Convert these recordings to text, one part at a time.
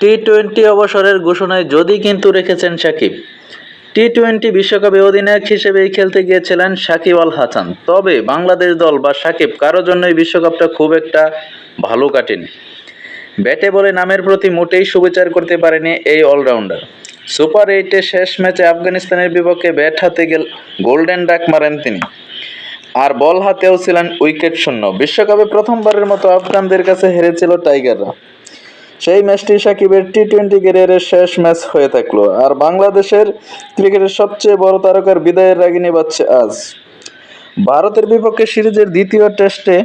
T twenty অবসরের ঘোষণায় যদি কিন্তু রেখেছেন সাকিব। টি টোয়েন্টি বিশ্বকাপে অধিনায়ক হিসেবেই খেলতে গিয়েছিলেন সাকিব আল হাসান। তবে বাংলাদেশ দল বা সাকিব কারও জন্যই বিশ্বকাপটা খুব একটা ভালো কাটেনি। ব্যাটে বলে নামের প্রতি মোটেই সুবিচার করতে পারেনি এই অলরাউন্ডার। সুপার এইটে শেষ ম্যাচে আফগানিস্তানের বিপক্ষে ব্যাট হাতে গেল, গোল্ডেন ডাক মারেন তিনি। আর বল হাতেও ছিলেন উইকেট শূন্য। বিশ্বকাপে প্রথমবারের মতো আফগানদের কাছে হেরেছিল টাইগাররা। সেই ম্যাচটি সাকিবের টি টোয়েন্টি ক্যারিয়ারের শেষ ম্যাচ হয়ে থাকল। আর বাংলাদেশের ক্রিকেটের সবচেয়ে বড় তারকার বিদায়ের রাগিনী বাজছে আজ। ভারতের বিপক্ষে সিরিজের দ্বিতীয় টেস্টে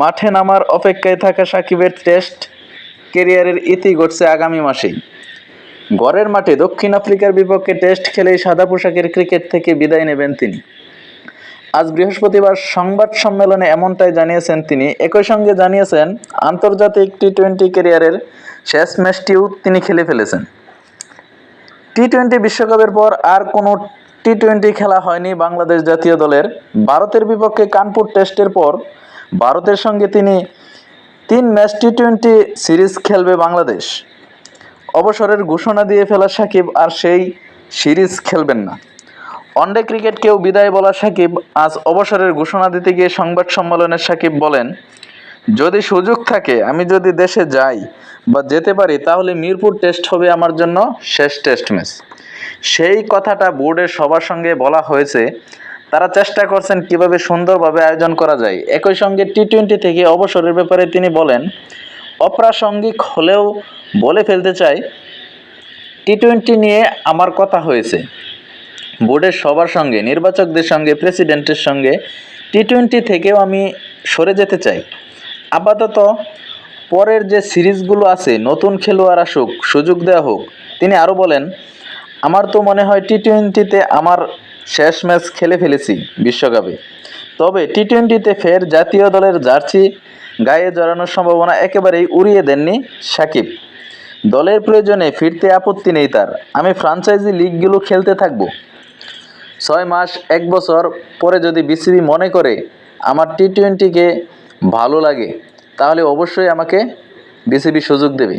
মাঠে নামার অপেক্ষায় থাকা সাকিবের টেস্ট ক্যারিয়ারের ইতি ঘটছে আগামী মাসেই। ঘরের মাঠে দক্ষিণ আফ্রিকার বিপক্ষে টেস্ট খেলেই সাদা পোশাকের ক্রিকেট থেকে বিদায় নেবেন তিনি। আজ বৃহস্পতিবার সংবাদ সম্মেলনে এমনটাই জানিয়েছেন তিনি। একই সঙ্গে জানিয়েছেন, আন্তর্জাতিক টি টোয়েন্টি ক্যারিয়ারের শেষ ম্যাচটিও তিনি খেলে ফেলেছেন। টি টোয়েন্টি বিশ্বকাপের পর আর কোনো টি টোয়েন্টি খেলা হয়নি বাংলাদেশ জাতীয় দলের। ভারতের বিপক্ষে কানপুর টেস্টের পর ভারতের সঙ্গে তিনি তিন ম্যাচ টি টোয়েন্টি সিরিজ খেলবে বাংলাদেশ। অবসরের ঘোষণা দিয়ে ফেলা সাকিব আর সেই সিরিজ খেলবেন না। ওয়ানডে ক্রিকেটকেও বিদায় বলা সাকিব আজ অবসরের ঘোষণা দিতে গিয়ে সংবাদ সম্মেলনে সাকিব বলেন, যদি সুযোগ থাকে, আমি যদি দেশে যাই বা যেতে পারি, তাহলে মিরপুর টেস্ট হবে আমার জন্য শেষ টেস্ট ম্যাচ। সেই কথাটা বোর্ডের সবার সঙ্গে বলা হয়েছে। তারা চেষ্টা করছেন কীভাবে সুন্দরভাবে আয়োজন করা যায়। একই সঙ্গে টি টোয়েন্টি থেকে অবসরের ব্যাপারে তিনি বলেন, অপ্রাসঙ্গিক হলেও বলে ফেলতে চাই টি টোয়েন্টি নিয়ে আমার কথা হয়েছে। বোর্ডের সবার সঙ্গে, নির্বাচকদের সঙ্গে, প্রেসিডেন্টের সঙ্গে টি টোয়েন্টি থেকেও আমি সরে যেতে চাই। আপাতত পরের যে সিরিজগুলো আছে, নতুন খেলোয়াড় আসুক, সুযোগ দেওয়া হোক, তিনি আরও বলেন, আমার তো মনে হয় টি টোয়েন্টিতে আমার শেষ ম্যাচ খেলে ফেলেছি বিশ্বকাপে। তবে টি টোয়েন্টিতে ফের জাতীয় দলের জার্সি গায়ে জড়ানোর সম্ভাবনা একেবারেই উড়িয়ে দেননি সাকিব। দলের প্রয়োজনে ফিরতে আপত্তি নেই তার। আমি ফ্রাঞ্চাইজি লিগগুলো খেলতে থাকব। ছয় মাস, এক বছর পরে যদি বিসিবি মনে করে আমার টি টোয়েন্টিকে ভালো লাগে, তাহলে অবশ্যই আমাকে বিসিবি সুযোগ দেবে।